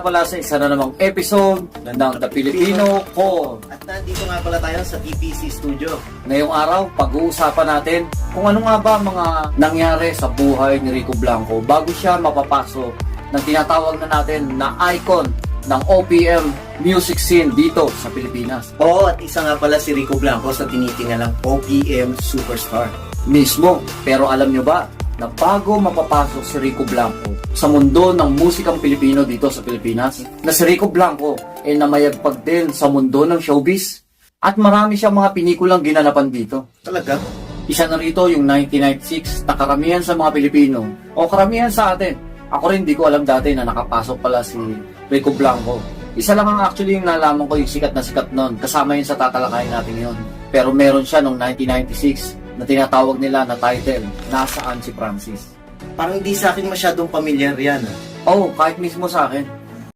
pala sa isa na namang episode ng The Filipino Call. At nandito nga pala tayo sa TPC Studio. Ngayong araw, pag-uusapan natin kung ano nga ba mga nangyari sa buhay ni Rico Blanco bago siya mapapasok ng tinatawag na natin na icon ng OPM music scene dito sa Pilipinas. Oo, at isa nga pala si Rico Blanco sa tinitingalang OPM Superstar. Mismo, pero alam nyo ba na bago mapapasok si Rico Blanco sa mundo ng musikang Pilipino dito sa Pilipinas, na si Rico Blanco ay namayagpag din sa mundo ng showbiz at marami siyang mga pinikulang ginanapan dito. Talaga? Isa na rito yung 1996 na karamihan sa mga Pilipino o karamihan sa atin. Ako rin di ko alam dati na nakapasok pala si Rico Blanco. Isa lang ang actually yung nalaman ko yung sikat na sikat nun. Kasama yun sa tatalakayin natin yun. Pero meron siya noong 1996 na tinatawag nila na title, Nasaan si Francis? Parang di sa akin masyadong pamilyar yan. ah. Oh, kahit mismo sa akin.